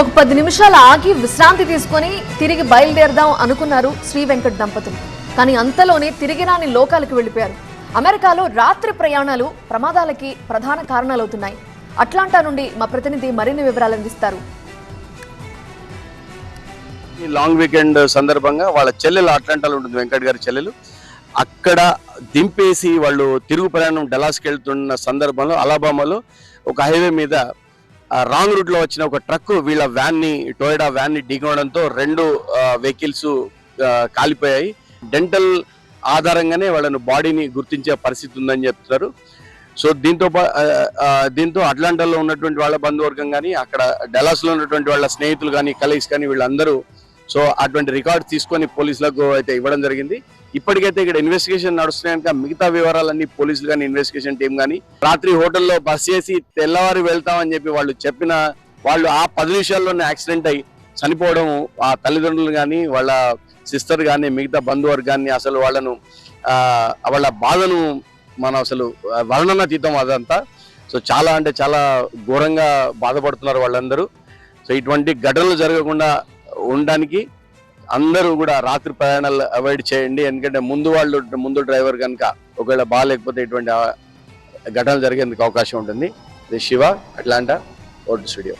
ఒక పది నిమిషాలు ఆగి విశ్రాంతి తీసుకొని తిరిగి బయలుదేరదాం అనుకున్నారు శ్రీ వెంకట్ దంపతులు. కానీ అంతలోనే తిరిగి రాని లోకాలకు వెళ్ళిపోయారు. అమెరికాలో రాత్రి ప్రయాణాలు ప్రమాదాలకి ప్రధాన కారణాలవుతున్నాయి. అట్లాంటా నుండి మా ప్రతినిధి మరిన్ని వివరాలు అందిస్తారు. ఈ లాంగ్ వీకెండ్ సందర్భంగా వాళ్ళ చెల్లెలు అట్లాంటాలో ఉంటుంది వెంకట్ గారి చెల్లెలు. అక్కడ దింపేసి వాళ్ళు తిరుగు ప్రయాణం డలాస్కి వెళ్తున్న సందర్భంలో అలాబామాలో ఒక హైవే మీద రాంగ్ రూట్లో వచ్చిన ఒక ట్రక్ వీళ్ళ వ్యాన్ని వ్యాన్ని వ్యాన్ని ఢీకొనడంతో రెండు వెహికల్స్ కాలిపోయాయి. డెంటల్ ఆధారంగానే వాళ్ళను బాడీని గుర్తించే పరిస్థితి ఉందని చెప్తున్నారు. సో దీంతో పా- దీంతో అట్లాంటాలో ఉన్నటువంటి వాళ్ళ బంధువర్గం కానీ అక్కడ డలాస్లో ఉన్నటువంటి వాళ్ళ స్నేహితులు కానీ కలీగ్స్ కానీ వీళ్ళందరూ సో అటువంటి రికార్డ్ తీసుకొని పోలీసులకు అయితే ఇవ్వడం జరిగింది. ఇప్పటికైతే ఇక్కడ ఇన్వెస్టిగేషన్ నడుస్తున్నాయి మిగతా వివరాలన్నీ పోలీసులు కానీ ఇన్వెస్టిగేషన్ టీం కానీ రాత్రి హోటల్లో బస్ చేసి తెల్లవారి వెళ్తామని చెప్పి వాళ్ళు చెప్పిన వాళ్ళు ఆ పది నిమిషాల్లోనే యాక్సిడెంట్ అయ్యి చనిపోవడం ఆ తల్లిదండ్రులు కానీ వాళ్ళ సిస్టర్ కానీ మిగతా బంధువర్గాన్ని అసలు వాళ్ళను వాళ్ళ బాధను మనం అసలు వర్ణనాతీతం అదంతా. సో చాలా అంటే చాలా ఘోరంగా బాధపడుతున్నారు వాళ్ళందరూ. సో ఇటువంటి ఘటనలు జరగకుండా ఉండడానికి అందరూ కూడా రాత్రి ప్రయాణాలు అవాయిడ్ చేయండి. ఎందుకంటే ముందు వాళ్ళు ముందు డ్రైవర్ కనుక ఒకవేళ బాగాలేకపోతే ఇటువంటి ఘటనలు జరిగేందుకు అవకాశం ఉంటుంది. ఇది శివ అట్లాంటా ఓటు స్టూడియో.